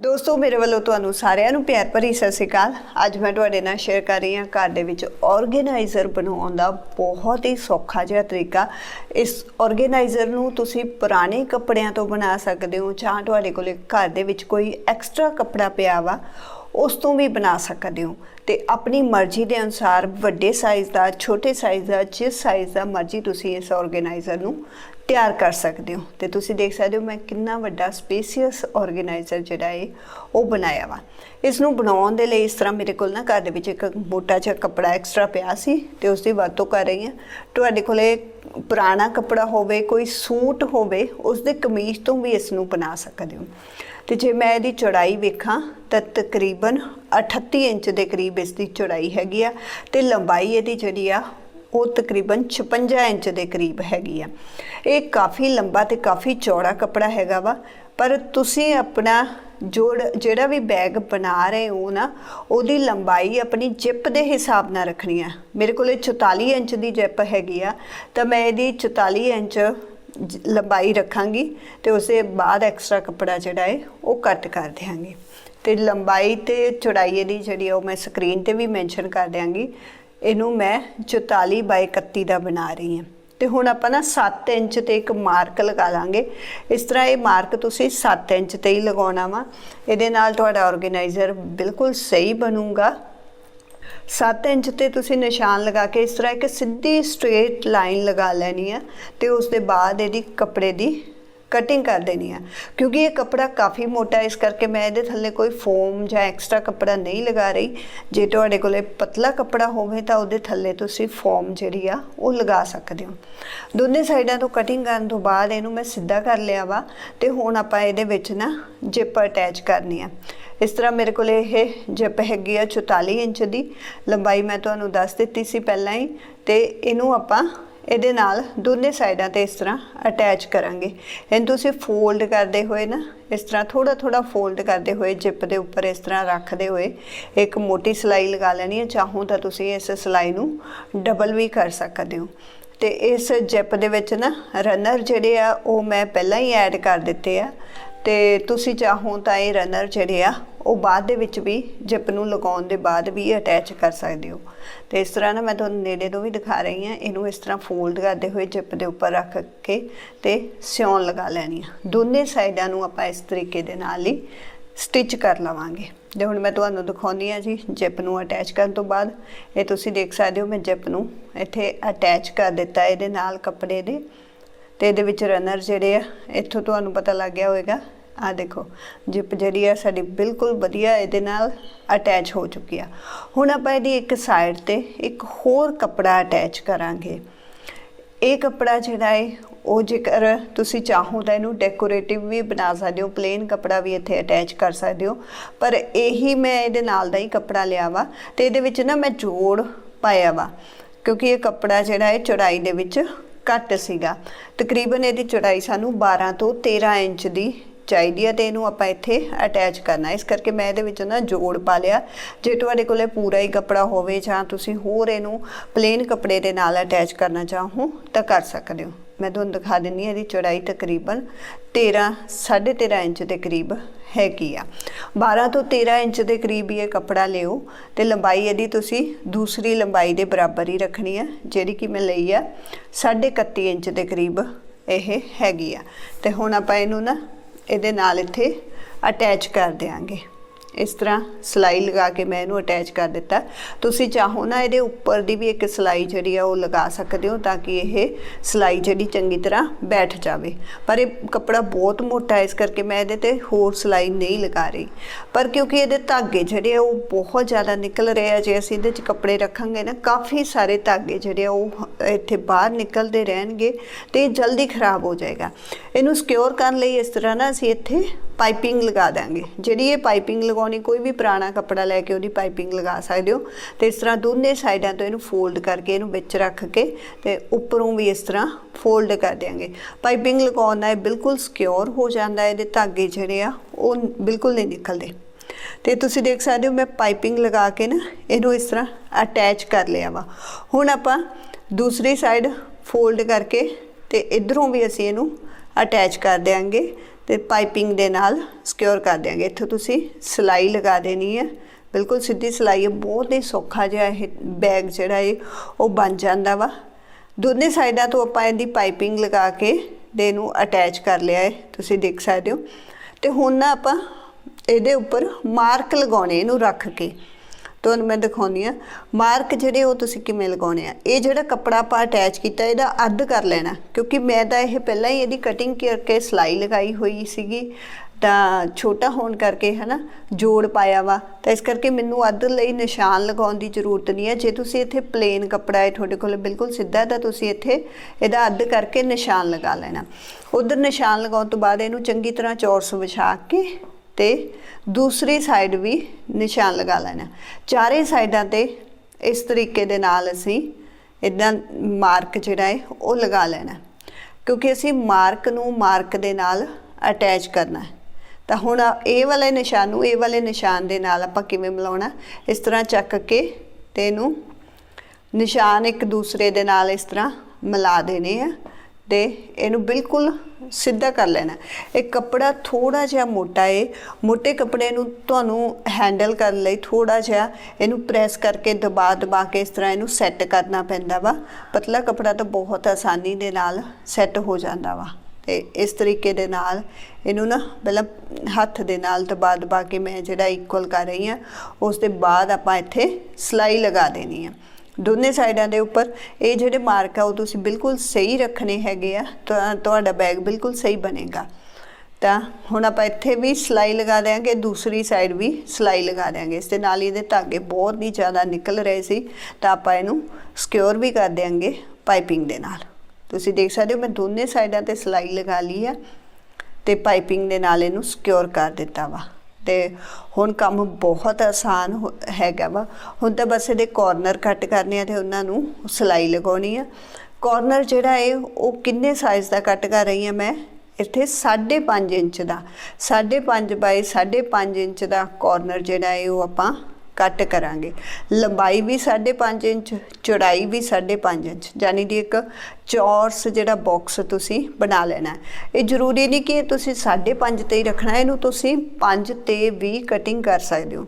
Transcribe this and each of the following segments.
ਦੋਸਤੋ, ਮੇਰੇ ਵੱਲੋਂ ਤੁਹਾਨੂੰ ਸਾਰਿਆਂ ਨੂੰ ਪਿਆਰ ਭਰੀ ਸਤਿ ਸ਼੍ਰੀ ਅਕਾਲ। ਅੱਜ ਮੈਂ ਤੁਹਾਡੇ ਨਾਲ ਸ਼ੇਅਰ ਕਰ ਰਹੀ ਹਾਂ ਘਰ ਦੇ ਵਿੱਚ ਆਰਗੇਨਾਈਜ਼ਰ ਬਣਾਉਣ ਦਾ ਬਹੁਤ ਹੀ ਸੌਖਾ ਜਿਹਾ ਤਰੀਕਾ। ਇਸ ਆਰਗੇਨਾਈਜ਼ਰ ਨੂੰ ਤੁਸੀਂ ਪੁਰਾਣੇ ਕੱਪੜਿਆਂ ਤੋਂ ਬਣਾ ਸਕਦੇ ਹੋ ਜਾਂ ਤੁਹਾਡੇ ਕੋਲ ਘਰ ਦੇ ਵਿੱਚ ਕੋਈ ਐਕਸਟਰਾ ਕੱਪੜਾ ਪਿਆ ਵਾ, ਉਸ ਤੋਂ ਵੀ ਬਣਾ ਸਕਦੇ ਹੋ। ਤੇ ਆਪਣੀ ਮਰਜ਼ੀ ਦੇ ਅਨੁਸਾਰ ਵੱਡੇ ਸਾਈਜ਼ ਦਾ, ਛੋਟੇ ਸਾਈਜ਼ ਦਾ, ਜਿਸ ਸਾਈਜ਼ ਦਾ ਮਰਜ਼ੀ ਤੁਸੀਂ ਇਸ ਆਰਗੇਨਾਈਜ਼ਰ ਨੂੰ ਤਿਆਰ ਕਰ ਸਕਦੇ ਹੋ। ਤੇ ਤੁਸੀਂ ਦੇਖ ਸਕਦੇ ਹੋ ਮੈਂ ਕਿੰਨਾ ਵੱਡਾ ਸਪੇਸੀਅਸ ਆਰਗੇਨਾਈਜ਼ਰ ਜਿਹੜਾ ਹੈ ਉਹ ਬਣਾਇਆ ਵਾ। ਇਸ ਨੂੰ ਬਣਾਉਣ ਦੇ ਲਈ ਇਸ ਤਰ੍ਹਾਂ ਮੇਰੇ ਕੋਲ ਨਾ ਘਰ ਦੇ ਵਿੱਚ ਇੱਕ ਮੋਟਾ ਜਿਹਾ ਕੱਪੜਾ ਐਕਸਟਰਾ ਪਿਆ ਸੀ ਤੇ ਉਸ ਦੀ ਵਰਤੋਂ ਕਰ ਰਹੀ ਹਾਂ। ਤੁਹਾਡੇ ਕੋਲੇ ਪੁਰਾਣਾ ਕੱਪੜਾ ਹੋਵੇ, ਕੋਈ ਸੂਟ ਹੋਵੇ ਉਸ ਦੇ ਕਮੀਜ਼ ਤੋਂ ਵੀ ਇਸ ਨੂੰ ਬਣਾ ਸਕਦੇ ਹੋ। ਤੇ ਜੇ ਮੈਂ ਇਹਦੀ ਚੌੜਾਈ ਵੇਖਾਂ, ਤਾਂ ਤਕਰੀਬਨ 38 ਇੰਚ ਦੇ ਕਰੀਬ ਇਸ ਦੀ ਚੌੜਾਈ ਹੈਗੀ ਆ ਤੇ ਲੰਬਾਈ ਇਹਦੀ ਜਿਹੜੀ ਆ, ਉਹ ਤਕਰੀਬਨ 56 ਇੰਚ ਦੇ ਕਰੀਬ ਹੈਗੀ ਆ। ਇਹ ਕਾਫੀ ਲੰਬਾ ਤੇ ਕਾਫੀ ਚੌੜਾ ਕੱਪੜਾ ਹੈਗਾ ਵਾ, ਪਰ ਤੁਸੀਂ ਆਪਣਾ ਜੋੜ ਜਿਹੜਾ ਵੀ ਬੈਗ ਬਣਾ ਰਹੇ ਹੋ ਨਾ, ਉਹਦੀ ਲੰਬਾਈ ਆਪਣੀ ਜਿਪ ਦੇ ਹਿਸਾਬ ਨਾਲ ਰੱਖਣੀ ਆ। ਮੇਰੇ ਕੋਲੇ 44 ਇੰਚ ਦੀ ਜਿਪ ਹੈਗੀ ਆ, ਤਾਂ ਮੈਂ ਇਹਦੀ 44 ਇੰਚ ਲੰਬਾਈ ਰੱਖਾਂਗੀ ਤੇ ਉਸੇ ਬਾਅਦ ਐਕਸਟਰਾ ਕੱਪੜਾ ਜਿਹੜਾ ਹੈ ਉਹ ਕੱਟ ਕਰ ਦਿਆਂਗੀ। ਤੇ ਲੰਬਾਈ ਤੇ ਚੌੜਾਈ ਇਹਦੀ ਜਿਹੜੀ ਆ, ਉਹ ਮੈਂ ਸਕਰੀਨ ਤੇ ਵੀ ਮੈਂਸ਼ਨ ਕਰ ਦਿਆਂਗੀ। ਇਹਨੂੰ ਮੈਂ 44 ਬਾਈ 31 ਦਾ ਬਣਾ ਰਹੀ ਹਾਂ ਤੇ ਹੁਣ ਆਪਾਂ ਨਾ 7 ਇੰਚ ਤੇ ਇੱਕ ਮਾਰਕ ਲਗਾ ਲਾਂਗੇ। ਇਸ ਤਰ੍ਹਾਂ ਇਹ ਮਾਰਕ ਤੁਸੀਂ 7 ਇੰਚ ਤੇ ਹੀ ਲਗਾਉਣਾ ਵਾ। ਇਹਦੇ ਨਾਲ ਤੁਹਾਡਾ ਆਰਗੇਨਾਈਜ਼ਰ ਬਿਲਕੁਲ ਸਹੀ ਬਣੂਗਾ। 7 ਇੰਚ ਤੇ ਤੁਸੀਂ ਨਿਸ਼ਾਨ ਲਗਾ ਕੇ ਇਸ ਤਰ੍ਹਾਂ ਇੱਕ ਸਿੱਧੀ ਸਟ੍ਰੇਟ ਲਾਈਨ ਲਗਾ ਲੈਣੀ ਆ ਤੇ ਉਸ ਦੇ ਬਾਅਦ ਇਹਦੀ ਕੱਪੜੇ ਦੀ ਕਟਿੰਗ ਕਰ ਦੇਣੀ ਆ। ਕਿਉਂਕਿ ਇਹ ਕੱਪੜਾ ਕਾਫੀ ਮੋਟਾ ਇਸ ਕਰਕੇ ਮੈਂ ਇਹਦੇ ਥੱਲੇ ਕੋਈ ਫੋਮ ਜਾਂ ਐਕਸਟਰਾ ਕੱਪੜਾ ਨਹੀਂ ਲਗਾ ਰਹੀ। ਜੇ ਤੁਹਾਡੇ ਕੋਲੇ ਪਤਲਾ ਕੱਪੜਾ ਹੋਵੇ ਤਾਂ ਉਹਦੇ ਥੱਲੇ ਤੁਸੀਂ ਫੋਮ ਜਿਹੜੀ ਆ, ਉਹ ਲਗਾ ਸਕਦੇ ਹੋ। ਦੋਨੇ ਸਾਈਡਾਂ ਤੋਂ ਕਟਿੰਗ ਕਰਨ ਤੋਂ ਬਾਅਦ ਇਹਨੂੰ ਮੈਂ ਸਿੱਧਾ ਕਰ ਲਿਆ ਵਾ ਤੇ ਹੁਣ ਆਪਾਂ ਇਹਦੇ ਵਿੱਚ ਨਾ ਜਿਪ ਅਟੈਚ ਕਰਨੀ ਆ। ਇਸ ਤਰ੍ਹਾਂ ਮੇਰੇ ਕੋਲ ਇਹ ਜਿਪ ਹੈਗੀ ਆ 44 ਇੰਚ ਦੀ। ਲੰਬਾਈ ਮੈਂ ਤੁਹਾਨੂੰ ਦੱਸ ਦਿੱਤੀ ਸੀ ਪਹਿਲਾਂ ਹੀ ਤੇ ਇਹਨੂੰ ਆਪਾਂ ਇਹਦੇ ਨਾਲ ਦੋਨੇ ਸਾਈਡਾਂ ਤੇ ਇਸ ਤਰ੍ਹਾਂ ਅਟੈਚ ਕਰਾਂਗੇ। ਇਹਨੂੰ ਤੁਸੀਂ ਫੋਲਡ ਕਰਦੇ ਹੋਏ ਨਾ, ਇਸ ਤਰ੍ਹਾਂ ਥੋੜਾ ਥੋੜਾ ਫੋਲਡ ਕਰਦੇ ਹੋਏ ਜਿਪ ਦੇ ਉੱਪਰ ਇਸ ਤਰ੍ਹਾਂ ਰੱਖਦੇ ਹੋਏ, ਇੱਕ ਮੋਟੀ ਸਲਾਈ ਲਗਾ ਲੈਣੀ ਹੈ, ਚਾਹੋ ਤਾਂ ਤੁਸੀਂ ਇਸ ਸਲਾਈ ਨੂੰ ਡਬਲ ਵੀ ਕਰ ਸਕਦੇ ਹੋ। ਤੇ ਇਸ ਜਿਪ ਦੇ ਵਿੱਚ ਨਾ ਰਨਰ ਜਿਹੜੇ ਆ, ਉਹ ਮੈਂ ਪਹਿਲਾਂ ਹੀ ਐਡ ਕਰ ਦਿੱਤੇ ਆ। ਤੇ ਤੁਸੀਂ ਚਾਹੋ ਤਾਂ ਇਹ ਰਨਰ ਜਿਹੜੇ ਆ ਉਹ ਬਾਅਦ ਦੇ ਵਿੱਚ ਵੀ ਜਿਪ ਨੂੰ ਲਗਾਉਣ ਦੇ ਬਾਅਦ ਵੀ ਅਟੈਚ ਕਰ ਸਕਦੇ ਹੋ। ਤੇ ਇਸ ਤਰ੍ਹਾਂ ਨਾ ਮੈਂ ਤੁਹਾਨੂੰ ਨੇੜੇ ਤੋਂ ਵੀ ਦਿਖਾ ਰਹੀ ਹਾਂ, ਇਹਨੂੰ ਇਸ ਤਰ੍ਹਾਂ ਫੋਲਡ ਕਰਦੇ ਹੋਏ ਜਿਪ ਦੇ ਉੱਪਰ ਰੱਖ ਕੇ ਤੇ ਸਿਉਣ ਲਗਾ ਲੈਣੀ ਆ। ਦੋਨੇ ਸਾਈਡਾਂ ਨੂੰ ਆਪਾਂ ਇਸ ਤਰੀਕੇ ਦੇ ਨਾਲ ਹੀ ਸਟਿਚ ਕਰ ਲਵਾਂਗੇ। ਜੇ ਹੁਣ ਮੈਂ ਤੁਹਾਨੂੰ ਦਿਖਾਉਂਦੀ ਆ ਜੀ ਜਿਪ ਨੂੰ ਅਟੈਚ ਕਰਨ ਤੋਂ ਬਾਅਦ, ਇਹ ਤੁਸੀਂ ਦੇਖ ਸਕਦੇ ਹੋ ਮੈਂ ਜਿਪ ਨੂੰ ਇੱਥੇ ਅਟੈਚ ਕਰ ਦਿੱਤਾ ਇਹਦੇ ਨਾਲ ਕੱਪੜੇ ਦੇ। ਤੇ ਇਹਦੇ ਵਿੱਚ ਰਨਰ ਜਿਹੜੇ ਆ, ਇੱਥੋਂ ਤੁਹਾਨੂੰ ਪਤਾ ਲੱਗ ਗਿਆ ਹੋਵੇਗਾ ਆ ਦੇਖੋ, ਜਿਪ ਜਿਹੜੀ ਆ ਸਾਡੀ ਬਿਲਕੁਲ ਵਧੀਆ ਇਹਦੇ ਨਾਲ ਅਟੈਚ ਹੋ ਚੁੱਕੀ ਆ। ਹੁਣ ਆਪਾਂ ਇਹਦੀ ਇੱਕ ਸਾਈਡ ਤੇ ਇੱਕ ਹੋਰ ਕੱਪੜਾ ਅਟੈਚ ਕਰਾਂਗੇ। ਇਹ ਕੱਪੜਾ ਜਿਹੜਾ ਹੈ ਉਹ ਜੇਕਰ ਤੁਸੀਂ ਚਾਹੋ ਤਾਂ ਇਹਨੂੰ ਡੈਕੋਰੇਟਿਵ ਵੀ ਬਣਾ ਸਕਦੇ ਹੋ ਪਲੇਨ ਕੱਪੜਾ ਵੀ ਇੱਥੇ ਅਟੈਚ ਕਰ ਸਕਦੇ ਹੋ। ਪਰ ਇਹੀ ਮੈਂ ਇਹਦੇ ਨਾਲ ਦਾ ਹੀ ਕੱਪੜਾ ਲਿਆ ਵਾ ਤੇ ਇਹਦੇ ਵਿੱਚ ਨਾ ਮੈਂ ਜੋੜ ਪਾਇਆ ਵਾ, ਕਿਉਂਕਿ ਇਹ ਕੱਪੜਾ ਜਿਹੜਾ ਹੈ ਚੌੜਾਈ ਦੇ ਵਿੱਚ ਘੱਟ ਸੀਗਾ। ਤਕਰੀਬਨ ਇਹਦੀ ਚੌੜਾਈ ਸਾਨੂੰ 12 ਤੋਂ 13 ਇੰਚ ਦੀ ਚਾਹੀਦੀ ਹੈ ਤੇ ਇਹਨੂੰ ਆਪਾਂ ਇੱਥੇ ਅਟੈਚ ਕਰਨਾ। ਇਸ ਕਰਕੇ ਮੈਂ ਇਹਦੇ ਵਿੱਚ ਨਾ ਜੋੜ ਪਾ ਲਿਆ। ਜੇ ਤੁਹਾਡੇ ਕੋਲੇ ਪੂਰਾ ਹੀ ਕੱਪੜਾ ਹੋਵੇ ਜਾਂ ਤੁਸੀਂ ਹੋਰ ਇਹਨੂੰ ਪਲੇਨ ਕੱਪੜੇ ਦੇ ਨਾਲ ਅਟੈਚ ਕਰਨਾ ਚਾਹੋ, ਤਾਂ ਕਰ ਸਕਦੇ ਹੋ। ਮੈਂ ਤੁਹਾਨੂੰ ਦਿਖਾ ਦਿੰਨੀ ਹਾਂ ਇਹਦੀ ਚੌੜਾਈ ਤਕਰੀਬਨ 13 13.5 ਇੰਚ ਦੇ ਕਰੀਬ ਹੈਗੀ ਆ। 12 ਤੋਂ 13 ਇੰਚ ਦੇ ਕਰੀਬ ਇਹ ਕੱਪੜਾ ਲਿਓ ਤੇ ਲੰਬਾਈ ਇਹਦੀ ਤੁਸੀਂ ਦੂਸਰੀ ਲੰਬਾਈ ਦੇ ਬਰਾਬਰ ਹੀ ਰੱਖਣੀ ਆ, ਜਿਹੜੀ ਕਿ ਮੈਂ ਲਈ ਆ 31 ਇੰਚ ਦੇ ਕਰੀਬ ਇਹ ਹੈਗੀ ਆ। ਤੇ ਹੁਣ ਆਪਾਂ ਇਹਨੂੰ ਨਾ ਇਹਦੇ ਨਾਲ ਇੱਥੇ ਅਟੈਚ ਕਰ ਦਿਆਂਗੇ। ਇਸ ਤਰ੍ਹਾਂ ਸਲਾਈ ਲਗਾ ਕੇ ਮੈਂ ਇਹਨੂੰ ਅਟੈਚ ਕਰ ਦਿੱਤਾ। ਤੁਸੀਂ ਚਾਹੋ ਨਾ ਇਹਦੇ ਉੱਪਰ ਦੀ ਵੀ ਇੱਕ ਸਲਾਈ ਜਿਹੜੀ ਆ ਉਹ ਲਗਾ ਸਕਦੇ ਹੋ ਤਾਂ ਕਿ ਇਹ ਸਲਾਈ ਜਿਹੜੀ ਚੰਗੀ ਤਰ੍ਹਾਂ ਬੈਠ ਜਾਵੇ। ਪਰ ਇਹ ਕੱਪੜਾ ਬਹੁਤ ਮੋਟਾ ਹੈ, ਇਸ ਕਰਕੇ ਮੈਂ ਇਹਦੇ ਤੇ ਹੋਰ ਸਲਾਈ ਨਹੀਂ ਲਗਾ ਰਹੀ। ਪਰ ਕਿਉਂਕਿ ਇਹਦੇ ਧਾਗੇ ਜਿਹੜੇ ਆ ਉਹ ਬਹੁਤ ਜ਼ਿਆਦਾ ਨਿਕਲ ਰਹੇ ਆ, ਜੇ ਅਸੀਂ ਇਹਦੇ 'ਚ ਕੱਪੜੇ ਰੱਖਾਂਗੇ ਨਾ, ਕਾਫੀ ਸਾਰੇ ਧਾਗੇ ਜਿਹੜੇ ਆ ਉਹ ਇੱਥੇ ਬਾਹਰ ਨਿਕਲਦੇ ਰਹਿਣਗੇ ਤੇ ਇਹ ਜਲਦੀ ਖਰਾਬ ਹੋ ਜਾਏਗਾ। ਇਹਨੂੰ ਸਿਕਿਉਰ ਕਰਨ ਲਈ ਇਸ ਤਰ੍ਹਾਂ ਨਾ ਅਸੀਂ ਇੱਥੇ ਪਾਈਪਿੰਗ ਲਗਾ ਦਾਂਗੇ ਜਿਹੜੀ ਇਹ ਪਾਈਪਿੰਗ ਲਗਾਉਣੀ, ਕੋਈ ਵੀ ਪੁਰਾਣਾ ਕੱਪੜਾ ਲੈ ਕੇ ਉਹਦੀ ਪਾਈਪਿੰਗ ਲਗਾ ਸਕਦੇ ਹੋ। ਤੇ ਇਸ ਤਰ੍ਹਾਂ ਦੋਨੇ ਸਾਈਡਾਂ ਤੋਂ ਇਹਨੂੰ ਫੋਲਡ ਕਰਕੇ ਇਹਨੂੰ ਵਿੱਚ ਰੱਖ ਕੇ ਤੇ ਉੱਪਰੋਂ ਵੀ ਇਸ ਤਰ੍ਹਾਂ ਫੋਲਡ ਕਰ ਦਿਆਂਗੇ। ਪਾਈਪਿੰਗ ਲਗਾਉਣ ਨਾਲ ਇਹ ਬਿਲਕੁਲ ਸਿਕਿਉਰ ਹੋ ਜਾਂਦਾ ਹੈ, ਇਹਦੇ ਧਾਗੇ ਜਿਹੜੇ ਆ, ਉਹ ਬਿਲਕੁਲ ਨਹੀਂ ਨਿਕਲਦੇ। ਤੇ ਤੁਸੀਂ ਦੇਖ ਸਕਦੇ ਹੋ, ਮੈਂ ਪਾਈਪਿੰਗ ਲਗਾ ਕੇ ਨਾ ਇਹਨੂੰ ਇਸ ਤਰ੍ਹਾਂ ਅਟੈਚ ਕਰ ਲਿਆ ਵਾ। ਹੁਣ ਆਪਾਂ ਦੂਸਰੀ ਸਾਈਡ ਫੋਲਡ ਕਰਕੇ ਤੇ ਇਧਰੋਂ ਵੀ ਅਸੀਂ ਇਹਨੂੰ ਅਟੈਚ ਕਰ ਦੇਾਂਗੇ ਤੇ ਪਾਈਪਿੰਗ ਦੇ ਨਾਲ ਸਿਕਿਉਰ ਕਰ ਦਿਆਂਗੇ। ਇੱਥੇ ਤੁਸੀਂ ਸਿਲਾਈ ਲਗਾ ਦੇਣੀ ਹੈ। ਬਿਲਕੁਲ ਸਿੱਧੀ ਸਿਲਾਈ ਹੈ। ਬਹੁਤ ਹੀ ਸੌਖਾ ਜਿਹਾ ਇਹ ਬੈਗ ਜਿਹੜਾ ਹੈ ਉਹ ਬਣ ਜਾਂਦਾ ਵਾ। ਦੋਨੇ ਸਾਈਡਾਂ ਤੋਂ ਆਪਾਂ ਇਹਦੀ ਪਾਈਪਿੰਗ ਲਗਾ ਕੇ ਦੇ ਨੂੰ ਅਟੈਚ ਕਰ ਲਿਆ ਹੈ ਤੁਸੀਂ ਦੇਖ ਸਕਦੇ ਹੋ। ਤੇ ਹੁਣ ਨਾ ਆਪਾਂ ਇਹਦੇ ਉੱਪਰ ਮਾਰਕ ਲਗਾਉਣੇ ਇਹਨੂੰ ਰੱਖ ਕੇ। ਤੁਹਾਨੂੰ ਮੈਂ ਦਿਖਾਉਂਦੀ ਆ ਮਾਰਕ ਜਿਹੜੇ ਉਹ ਤੁਸੀਂ ਕਿਵੇਂ ਲਗਾਉਣੇ ਆ? ਇਹ ਜਿਹੜਾ ਕੱਪੜਾ ਆਪਾਂ ਅਟੈਚ ਕੀਤਾ, ਇਹਦਾ ਅੱਧ ਕਰ ਲੈਣਾ, ਕਿਉਂਕਿ ਮੈਂ ਤਾਂ ਇਹ ਪਹਿਲਾਂ ਹੀ ਇਹਦੀ ਕਟਿੰਗ ਕਰਕੇ ਸਿਲਾਈ ਲਗਾਈ ਹੋਈ ਸੀਗੀ। ਤਾਂ ਛੋਟਾ ਹੋਣ ਕਰਕੇ, ਹਨਾ, ਜੋੜ ਪਾਇਆ ਵਾ। ਤਾਂ ਇਸ ਕਰਕੇ ਮੈਨੂੰ ਅੱਧ ਲਈ ਨਿਸ਼ਾਨ ਲਗਾਉਣ ਦੀ ਜ਼ਰੂਰਤ ਨਹੀਂ ਹੈ। ਜੇ ਤੁਸੀਂ ਇੱਥੇ ਪਲੇਨ ਕੱਪੜਾ ਹੈ ਤੁਹਾਡੇ ਕੋਲ ਬਿਲਕੁਲ ਸਿੱਧਾ ਤਾਂ ਤੁਸੀਂ ਇੱਥੇ ਇਹਦਾ ਅੱਧ ਕਰਕੇ ਨਿਸ਼ਾਨ ਲਗਾ ਲੈਣਾ। ਉਧਰ ਨਿਸ਼ਾਨ ਲਗਾਉਣ ਤੋਂ ਬਾਅਦ ਇਹਨੂੰ ਚੰਗੀ ਤਰ੍ਹਾਂ ਚੌਰਸ ਵਿਛਾ ਕੇ ਤੇ ਦੂਸਰੀ ਸਾਈਡ ਵੀ ਨਿਸ਼ਾਨ ਲਗਾ ਲੈਣਾ। ਚਾਰੇ ਸਾਈਡਾਂ ਤੇ ਇਸ ਤਰੀਕੇ ਦੇ ਨਾਲ ਅਸੀਂ ਇਦਾਂ ਮਾਰਕ ਜਿਹੜਾ ਹੈ, ਉਹ ਲਗਾ ਲੈਣਾ। ਕਿਉਂਕਿ ਅਸੀਂ ਮਾਰਕ ਨੂੰ ਮਾਰਕ ਦੇ ਨਾਲ ਅਟੈਚ ਕਰਨਾ ਹੈ। ਤਾਂ ਹੁਣ ਇਹ ਵਾਲੇ ਨਿਸ਼ਾਨ ਨੂੰ ਇਹ ਵਾਲੇ ਨਿਸ਼ਾਨ ਦੇ ਨਾਲ ਆਪਾਂ ਕਿਵੇਂ ਮਿਲਾਉਣਾ? ਇਸ ਤਰ੍ਹਾਂ ਚੱਕ ਕੇ ਤੇ ਇਹਨੂੰ ਨਿਸ਼ਾਨ ਇੱਕ ਦੂਸਰੇ ਦੇ ਨਾਲ ਇਸ ਤਰ੍ਹਾਂ ਮਿਲਾ ਦੇਣੇ ਆ। ਤੇ ਇਹਨੂੰ ਬਿਲਕੁਲ ਸਿੱਧਾ ਕਰ ਲੈਣਾ। ਇਹ ਕੱਪੜਾ ਥੋੜਾ ਜਿਹਾ ਮੋਟਾ ਏ। ਮੋٹے ਕੱਪੜੇ ਨੂੰ ਤੁਹਾਨੂੰ ਹੈਂਡਲ ਕਰਨ ਲਈ ਥੋੜਾ ਜਿਹਾ ਇਹਨੂੰ ਪ੍ਰੈਸ ਕਰਕੇ ਦਬਾ ਦਬਾ ਕੇ ਇਸ ਤਰ੍ਹਾਂ ਇਹਨੂੰ ਸੈੱਟ ਕਰਨਾ ਪੈਂਦਾ ਵਾ। ਪਤਲਾ ਕੱਪੜਾ ਤਾਂ ਬਹੁਤ ਆਸਾਨੀ ਦੇ ਨਾਲ ਸੈੱਟ ਹੋ ਜਾਂਦਾ ਵਾ। ਤੇ ਇਸ ਤਰੀਕੇ ਦੇ ਨਾਲ ਇਹਨੂੰ ਨਾ ਪਹਿਲਾਂ ਹੱਥ ਦੇ ਨਾਲ ਦਬਾ ਦਬਾ ਕੇ ਮੈਂ ਜਿਹੜਾ ਇਕੁਅਲ ਕਰ ਰਹੀ ਹਾਂ, ਉਸ ਦੇ ਬਾਅਦ ਆਪਾਂ ਇੱਥੇ ਸਲਾਈ ਲਗਾ ਦੇਣੀ ਹੈ ਦੋਨੇ ਸਾਈਡਾਂ ਦੇ ਉੱਪਰ, ਇਹ ਜਿਹੜੇ ਮਾਰਕ ਆ ਉਹ ਤੁਸੀਂ ਬਿਲਕੁਲ ਸਹੀ ਰੱਖਣੇ ਹੈਗੇ ਆ, ਤਾਂ, ਤੁਹਾਡਾ ਬੈਗ ਬਿਲਕੁਲ ਸਹੀ ਬਣੇਗਾ। ਤਾਂ ਹੁਣ ਆਪਾਂ ਇੱਥੇ ਵੀ ਸਲਾਈ ਲਗਾ ਦੇਾਂਗੇ ਦੂਸਰੀ ਸਾਈਡ ਵੀ ਸਲਾਈ ਲਗਾ ਦੇਾਂਗੇ ਇਸ ਦੇ ਨਾਲ ਇਹਦੇ ਧਾਗੇ ਬਹੁਤ ਹੀ ਜ਼ਿਆਦਾ ਨਿਕਲ ਰਹੇ ਸੀ, ਤਾਂ ਆਪਾਂ ਇਹਨੂੰ ਸਿਕਿਉਰ ਵੀ ਕਰ ਦੇਾਂਗੇ ਪਾਈਪਿੰਗ ਦੇ ਨਾਲ। ਤੁਸੀਂ ਦੇਖ ਸਕਦੇ ਹੋ ਮੈਂ ਦੋਨੇ ਸਾਈਡਾਂ ਤੇ ਸਲਾਈ ਲਗਾ ਲਈ ਆ, ਤੇ ਪਾਈਪਿੰਗ ਦੇ ਨਾਲ ਇਹਨੂੰ ਸਿਕਿਉਰ ਕਰ ਦਿੱਤਾ ਵਾ। ਤੇ ਹੁਣ ਕੰਮ ਬਹੁਤ ਆਸਾਨ ਹੋ- ਹੈਗਾ ਵਾ। ਹੁਣ ਤਾਂ ਬਸ ਇਹਦੇ ਕਾਰਨਰ ਕੱਟ ਕਰਨੇ ਆ ਤੇ ਉਹਨਾਂ ਨੂੰ ਸਿਲਾਈ ਲਗਾਉਣੀ ਆ। ਕਾਰਨਰ ਜਿਹੜਾ ਹੈ ਉਹ ਕਿੰਨੇ ਸਾਈਜ਼ ਦਾ ਕੱਟ ਕਰ ਰਹੀ ਹਾਂ ਮੈਂ? ਇੱਥੇ 5.5 ਇੰਚ ਦਾ। 5.5 ਬਾਈ 5.5 ਇੰਚ ਦਾ ਕਾਰਨਰ ਜਿਹੜਾ ਹੈ ਉਹ ਆਪਾਂ ਕੱਟ ਕਰਾਂਗੇ। ਲੰਬਾਈ ਵੀ 5.5 ਇੰਚ, ਚੌੜਾਈ ਵੀ 5.5 ਇੰਚ। ਯਾਨੀ ਕਿ ਇੱਕ ਚੌਰਸ ਜਿਹੜਾ ਬਾਕਸ ਤੁਸੀਂ ਬਣਾ ਲੈਣਾ ਇਹ ਜ਼ਰੂਰੀ ਨਹੀਂ ਕਿ ਇਹ ਤੁਸੀਂ 5.5 ਤੇ ਹੀ ਰੱਖਣਾ ਹੈ, ਇਹਨੂੰ ਤੁਸੀਂ 5 ਤੇ ਵੀ ਕਟਿੰਗ ਕਰ ਸਕਦੇ ਹੋ।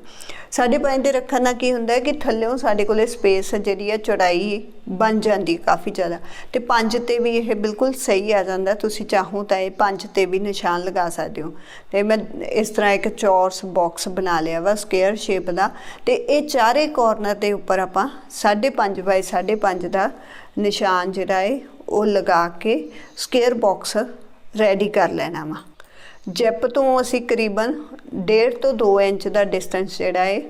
5.5 ਤੇ ਰੱਖਣ ਨਾਲ ਕੀ ਹੁੰਦਾ ਹੈ ਕਿ ਥੱਲੇੋਂ ਸਾਡੇ ਕੋਲੇ ਸਪੇਸ ਜਿਹੜੀ ਹੈ ਚੌੜਾਈ ਬਣ ਜਾਂਦੀ ਕਾਫੀ ਜ਼ਿਆਦਾ। ਤੇ 5 ਤੇ ਵੀ ਇਹ ਬਿਲਕੁਲ ਸਹੀ ਆ ਜਾਂਦਾ ਤੁਸੀਂ ਚਾਹੋ ਤਾਂ ਇਹ 5 ਤੇ ਵੀ ਨਿਸ਼ਾਨ ਲਗਾ ਸਕਦੇ ਹੋ। ਤੇ ਮੈਂ ਇਸ ਤਰ੍ਹਾਂ ਇੱਕ ਚੌਰਸ ਬਾਕਸ ਬਣਾ ਲਿਆ ਵਾ ਸਕੁਅਰ ਸ਼ੇਪ ਦਾ। ਤੇ ਇਹ ਚਾਰੇ ਕਾਰਨਰ ਦੇ ਉੱਪਰ ਆਪਾਂ 5.5 ਬਾਈ 5.5 ਦਾ ਨਿਸ਼ਾਨ ਜਿਹੜਾ ਹੈ ਉਹ ਲਗਾ ਕੇ ਸਕੇਅਰ ਬਾਕਸ ਰੈਡੀ ਕਰ ਲੈਣਾ ਵਾ। ਜੈਪ ਤੋਂ ਅਸੀਂ ਕਰੀਬਨ 1.5 ਤੋਂ 2 ਇੰਚ ਦਾ ਡਿਸਟੈਂਸ ਜਿਹੜਾ ਹੈ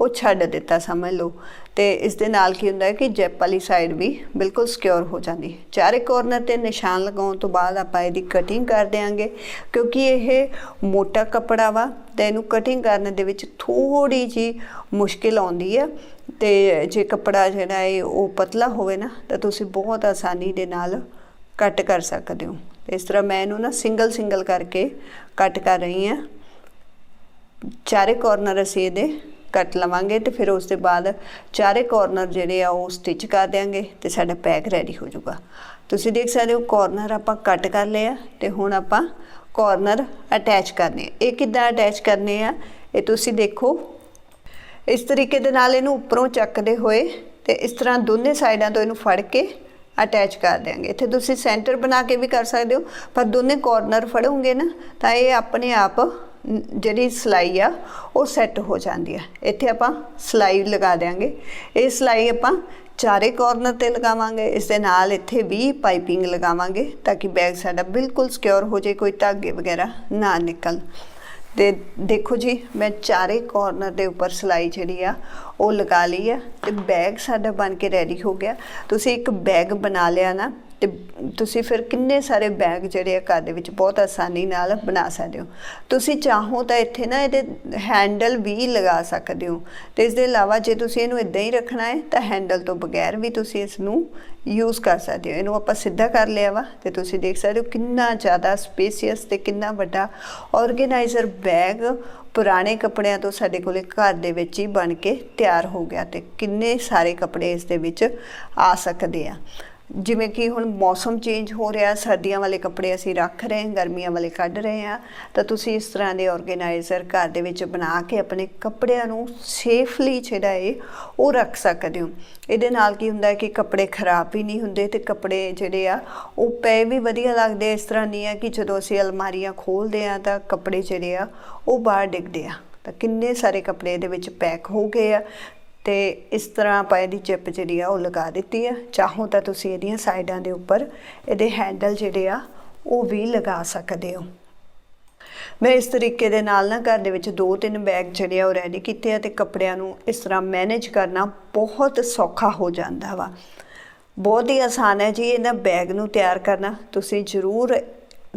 ਉਹ ਛੱਡ ਦਿੱਤਾ ਸਮਝ ਲਓ। ਤੇ ਇਸ ਦੇ ਨਾਲ ਕੀ ਹੁੰਦਾ ਹੈ ਕਿ ਜੈਪ ਵਾਲੀ ਸਾਈਡ ਵੀ ਬਿਲਕੁਲ ਸਿਕਿਉਰ ਹੋ ਜਾਂਦੀ। ਹੈ ਚਾਰੇ ਕੋਰਨਰ ਤੇ ਨਿਸ਼ਾਨ ਲਗਾਉਣ ਤੋਂ ਬਾਅਦ ਆਪਾਂ ਇਹਦੀ ਕਟਿੰਗ ਕਰ ਦੇਾਂਗੇ ਕਿਉਂਕਿ ਇਹ ਮੋਟਾ ਕੱਪੜਾ ਵਾ, ਤੇ ਇਹਨੂੰ ਕਟਿੰਗ ਕਰਨ ਦੇ ਵਿੱਚ ਥੋੜੀ ਜੀ ਮੁਸ਼ਕਿਲ ਆਉਂਦੀ ਹੈ ਤੇ ਜੇ ਕੱਪੜਾ ਜਿਹੜਾ ਹੈ ਉਹ ਪਤਲਾ ਹੋਵੇ ਨਾ, ਤਾਂ ਤੁਸੀਂ ਬਹੁਤ ਆਸਾਨੀ ਦੇ ਨਾਲ ਕੱਟ ਕਰ ਸਕਦੇ ਹੋ। ਇਸ ਤਰ੍ਹਾਂ ਮੈਂ ਇਹਨੂੰ ਨਾ ਸਿੰਗਲ ਸਿੰਗਲ ਕਰਕੇ ਕੱਟ ਕਰ ਰਹੀ ਹਾਂ। ਚਾਰੇ ਕਾਰਨਰ ਅਸੀਂ ਇਹਦੇ ਕੱਟ ਲਵਾਂਗੇ ਤੇ ਫਿਰ ਉਸ ਦੇ ਬਾਅਦ ਚਾਰੇ ਕਾਰਨਰ ਜਿਹੜੇ ਆ, ਉਹ ਸਟਿਚ ਕਰ ਦਿਆਂਗੇ ਤੇ ਸਾਡਾ ਪੈਕ ਰੈਡੀ ਹੋ ਜਾਊਗਾ। ਤੁਸੀਂ ਦੇਖ ਸਕਦੇ ਹੋ ਕਾਰਨਰ ਆਪਾਂ ਕੱਟ ਕਰ ਲਿਆ ਤੇ ਹੁਣ ਆਪਾਂ ਕਾਰਨਰ ਅਟੈਚ ਕਰਨੇ ਇਹ ਕਿੱਦਾਂ ਅਟੈਚ ਕਰਨੇ ਆ, ਇਹ ਤੁਸੀਂ ਦੇਖੋ। ਇਸ ਤਰੀਕੇ ਦੇ ਨਾਲ ਇਹਨੂੰ ਉੱਪਰੋਂ ਚੱਕਦੇ ਹੋਏ ਤੇ ਇਸ ਤਰ੍ਹਾਂ ਦੋਨੇ ਸਾਈਡਾਂ ਤੋਂ ਇਹਨੂੰ ਫੜ ਕੇ ਅਟੈਚ ਕਰ ਦਿਆਂਗੇ। ਇੱਥੇ ਤੁਸੀਂ ਸੈਂਟਰ ਬਣਾ ਕੇ ਵੀ ਕਰ ਸਕਦੇ ਹੋ, ਪਰ ਦੋਨੇ ਕਾਰਨਰ ਫੜੋਗੇ ਨਾ, ਤਾਂ ਇਹ ਆਪਣੇ ਆਪ ਜਿਹੜੀ ਸਲਾਈ ਆ, ਉਹ ਸੈੱਟ ਹੋ ਜਾਂਦੀ ਆ। ਇੱਥੇ ਆਪਾਂ ਸਲਾਈ ਲਗਾ ਦਿਆਂਗੇ। ਇਹ ਸਲਾਈ ਆਪਾਂ ਚਾਰੇ ਕਾਰਨਰ ਤੇ ਲਗਾਵਾਂਗੇ। ਇਸ ਦੇ ਨਾਲ ਇੱਥੇ ਵੀ ਪਾਈਪਿੰਗ ਲਗਾਵਾਂਗੇ ਤਾਂ ਕਿ ਬੈਗ ਸਾਡਾ ਬਿਲਕੁਲ ਸਿਕਿਉਰ ਹੋ ਜਾਏ, ਕੋਈ ਧਾਗੇ ਵਗੈਰਾ ਨਾ ਨਿਕਲ। ਤੇ ਦੇਖੋ ਜੀ, ਮੈਂ ਚਾਰੇ ਕਾਰਨਰ ਦੇ ਉੱਪਰ ਸਲਾਈ ਜਿਹੜੀ ਆ, ਉਹ ਲਗਾ ਲਈ ਆ ਤੇ ਬੈਗ ਸਾਡਾ ਬਣ ਕੇ ਰੈਡੀ ਹੋ ਗਿਆ। ਤੁਸੀਂ ਇੱਕ ਬੈਗ ਬਣਾ ਲਿਆ ਨਾ ਤੇ ਤੁਸੀਂ ਫਿਰ ਕਿੰਨੇ ਸਾਰੇ ਬੈਗ ਜਿਹੜੇ ਆ ਘਰ ਦੇ ਵਿੱਚ ਬਹੁਤ ਆਸਾਨੀ ਨਾਲ ਬਣਾ ਸਕਦੇ ਹੋ। ਤੁਸੀਂ ਚਾਹੋ ਤਾਂ ਇੱਥੇ ਨਾ ਇਹਦੇ ਹੈਂਡਲ ਵੀ ਲਗਾ ਸਕਦੇ ਹੋ। ਤੇ ਇਸ ਦੇ ਇਲਾਵਾ ਜੇ ਤੁਸੀਂ ਇਹਨੂੰ ਇਦਾਂ ਹੀ ਰੱਖਣਾ ਹੈ, ਤਾਂ ਹੈਂਡਲ ਤੋਂ ਬਗੈਰ ਵੀ ਤੁਸੀਂ ਇਸ ਨੂੰ ਯੂਜ਼ ਕਰ ਸਕਦੇ ਹੋ। ਇਹਨੂੰ ਆਪਾਂ ਸਿੱਧਾ ਕਰ ਲਿਆ ਵਾ ਤੇ ਤੁਸੀਂ ਦੇਖ ਸਕਦੇ ਹੋ ਕਿੰਨਾ ਜ਼ਿਆਦਾ ਸਪੇਸੀਅਸ ਤੇ ਕਿੰਨਾ ਵੱਡਾ ਆਰਗੇਨਾਈਜ਼ਰ ਬੈਗ ਪੁਰਾਣੇ ਕੱਪੜਿਆਂ ਤੋਂ ਸਾਡੇ ਕੋਲੇ ਘਰ ਦੇ ਵਿੱਚ ਹੀ ਬਣ ਕੇ ਤਿਆਰ ਹੋ ਗਿਆ ਤੇ ਕਿੰਨੇ ਸਾਰੇ ਕੱਪੜੇ ਇਸ ਦੇ ਵਿੱਚ ਆ ਸਕਦੇ ਆ। ਜਿਵੇਂ ਕਿ ਹੁਣ ਮੌਸਮ ਚੇਂਜ ਹੋ ਰਿਹਾ, ਸਰਦੀਆਂ ਵਾਲੇ ਕੱਪੜੇ ਅਸੀਂ ਰੱਖ ਰਹੇ ਹਾਂ, ਗਰਮੀਆਂ ਵਾਲੇ ਕੱਢ ਰਹੇ ਹਾਂ, ਤਾਂ ਤੁਸੀਂ ਇਸ ਤਰ੍ਹਾਂ ਦੇ ਆਰਗੇਨਾਈਜ਼ਰ ਘਰ ਦੇ ਵਿੱਚ ਬਣਾ ਕੇ ਆਪਣੇ ਕੱਪੜਿਆਂ ਨੂੰ ਸੇਫਲੀ ਜਿਹੜਾ ਹੈ ਉਹ ਰੱਖ ਸਕਦੇ ਹੋ। ਇਹਦੇ ਨਾਲ ਕੀ ਹੁੰਦਾ ਹੈ ਕਿ ਕੱਪੜੇ ਖਰਾਬ ਵੀ ਨਹੀਂ ਹੁੰਦੇ ਤੇ ਕੱਪੜੇ ਜਿਹੜੇ ਆ, ਉਹ ਪਏ ਵੀ ਵਧੀਆ ਲੱਗਦੇ ਇਸ ਤਰ੍ਹਾਂ ਨਹੀਂ ਆ ਕਿ ਜਦੋਂ ਅਸੀਂ ਅਲਮਾਰੀਆਂ ਖੋਲਦੇ ਆ ਤਾਂ ਕੱਪੜੇ ਜਿਹੜੇ ਆ, ਉਹ ਬਾਹਰ ਡਿੱਗਦੇ ਆ। ਤਾਂ ਕਿੰਨੇ ਸਾਰੇ ਕੱਪੜੇ ਇਹਦੇ ਵਿੱਚ ਪੈਕ ਹੋ ਗਏ ਆ। ਤੇ ਇਸ ਤਰ੍ਹਾਂ ਆਪਾਂ ਇਹਦੀ ਚਿਪ ਜਿਹੜੀ ਆ ਉਹ ਲਗਾ ਦਿੱਤੀ ਆ। ਚਾਹੋ ਤਾਂ ਤੁਸੀਂ ਇਹਦੀਆਂ ਸਾਈਡਾਂ ਦੇ ਉੱਪਰ ਇਹਦੇ ਹੈਂਡਲ ਜਿਹੜੇ ਆ, ਉਹ ਵੀ ਲਗਾ ਸਕਦੇ ਹੋ। ਮੈਂ ਇਸ ਤਰੀਕੇ ਦੇ ਨਾਲ ਨਾ ਘਰ ਦੇ ਵਿੱਚ ਦੋ ਤਿੰਨ ਬੈਗ ਜਿਹੜੇ ਆ ਉਹ ਰੈਡੀ ਕੀਤੇ ਆ ਤੇ ਕੱਪੜਿਆਂ ਨੂੰ ਇਸ ਤਰ੍ਹਾਂ ਮੈਨੇਜ ਕਰਨਾ ਬਹੁਤ ਸੌਖਾ ਹੋ ਜਾਂਦਾ ਵਾ। ਬਹੁਤ ਹੀ ਆਸਾਨ ਹੈ ਜੀ ਇਹਨਾਂ ਬੈਗ ਨੂੰ ਤਿਆਰ ਕਰਨਾ। ਤੁਸੀਂ ਜ਼ਰੂਰ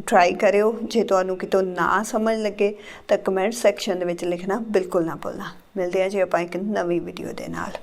ਟਰਾਈ ਕਰਿਓ, ਜੇ ਤੁਹਾਨੂੰ ਕਿਤੋਂ ਨਾ ਸਮਝ ਲੱਗੇ, ਤਾਂ ਕਮੈਂਟ ਸੈਕਸ਼ਨ ਦੇ ਵਿੱਚ ਲਿਖਣਾ ਬਿਲਕੁਲ ਨਾ ਭੁੱਲਣਾ। ਮਿਲਦੇ ਆ ਜੀ ਆਪਾਂ ਇੱਕ ਨਵੀਂ ਵੀਡੀਓ ਦੇ ਨਾਲ।